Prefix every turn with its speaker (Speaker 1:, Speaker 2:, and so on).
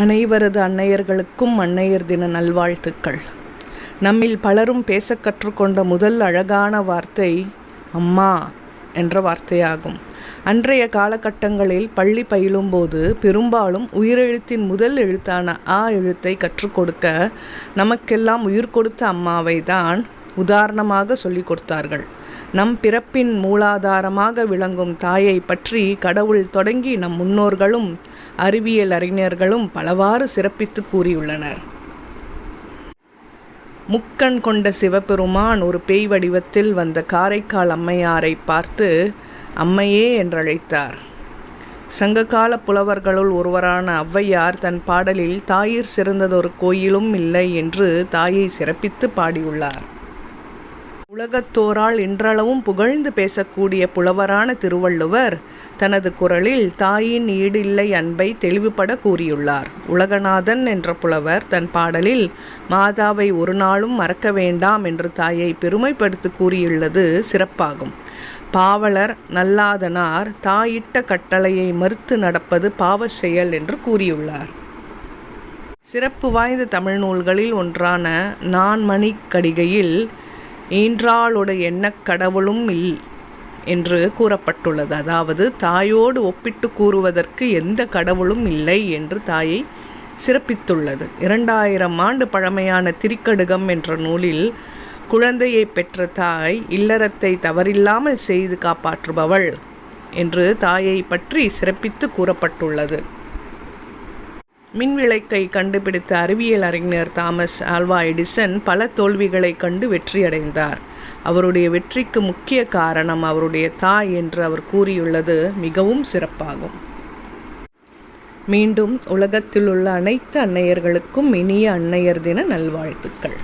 Speaker 1: அனைவரது அன்னையர்களுக்கும் அன்னையர் தின நல்வாழ்த்துக்கள். நம்மில் பலரும் பேச கற்றுக்கொண்ட முதல் அழகான வார்த்தை அம்மா என்ற வார்த்தையாகும். அன்றைய காலகட்டங்களில் பள்ளி பயிலும்போது பெரும்பாலும் உயிரெழுத்தின் முதல் எழுத்தான ஆ எழுத்தை கற்றுக் கொடுக்க நமக்கெல்லாம் உயிர் கொடுத்த அம்மாவை தான் உதாரணமாக சொல்லிக் கொடுத்தார்கள். நம் பிறப்பின் மூலாதாரமாக விளங்கும் தாயை பற்றி கடவுள் தொடங்கி நம் முன்னோர்களும் அறிவியல் அறிஞர்களும் பலவாறு சிறப்பித்து கூறியுள்ளனர். முக்கண் கொண்ட சிவபெருமான் ஒரு பேய் வடிவத்தில் வந்த காரைக்கால் அம்மையாரை பார்த்து அம்மையே என்றழைத்தார். சங்ககால புலவர்களுள் ஒருவரான ஔவையார் தன் பாடலில் தாயிற் சிறந்ததொரு கோயிலும் இல்லை என்று தாயை சிறப்பித்து பாடியுள்ளார். உலகத்தோரால் இன்றளவும் புகழ்ந்து பேசக்கூடிய புலவரான திருவள்ளுவர் தனது குரலில் தாயின் ஈடில்லை அன்பை தெளிவுபட கூறியுள்ளார். உலகநாதன் என்ற புலவர் தன் பாடலில் மாதாவை ஒரு நாளும் மறக்க வேண்டாம் என்று தாயை பெருமைப்படுத்தி கூறியுள்ளது சிறப்பாகும். பாவலர் நல்லாதனார் தாயிட்ட கட்டளையை மறுத்து நடப்பது பாவ செயல் என்று கூறியுள்ளார். சிறப்பு வாய்ந்த தமிழ் நூல்களில் ஒன்றான நான்மணி கடிகையில் ஈன்றாளோட எண்ணக் கடவுளும் இல் என்று கூறப்பட்டுள்ளது. அதாவது தாயோடு ஒப்பிட்டு கூறுவதற்கு எந்த கடவுளும் இல்லை என்று தாயை சிறப்பித்துள்ளது. இரண்டாயிரம் ஆண்டு பழமையான திரிக்கடுகம் என்ற நூலில் குழந்தையை பெற்ற தாய் இல்லறத்தை தவறில்லாமல் செய்து காப்பாற்றுபவள் என்று தாயை பற்றி சிறப்பித்து கூறப்பட்டுள்ளது. மின்விளக்கை கண்டுபிடித்த அறிவியல் அறிஞர் தாமஸ் ஆல்வா எடிசன் பல தோல்விகளை கண்டு வெற்றியடைந்தார். அவருடைய வெற்றிக்கு முக்கிய காரணம் அவருடைய தாய் என்று அவர் கூறியுள்ளது மிகவும் சிறப்பாகும். மீண்டும் உலகத்தில் உள்ள அனைத்து அன்னையர்களுக்கும் இனிய அன்னையர் தின நல்வாழ்த்துக்கள்.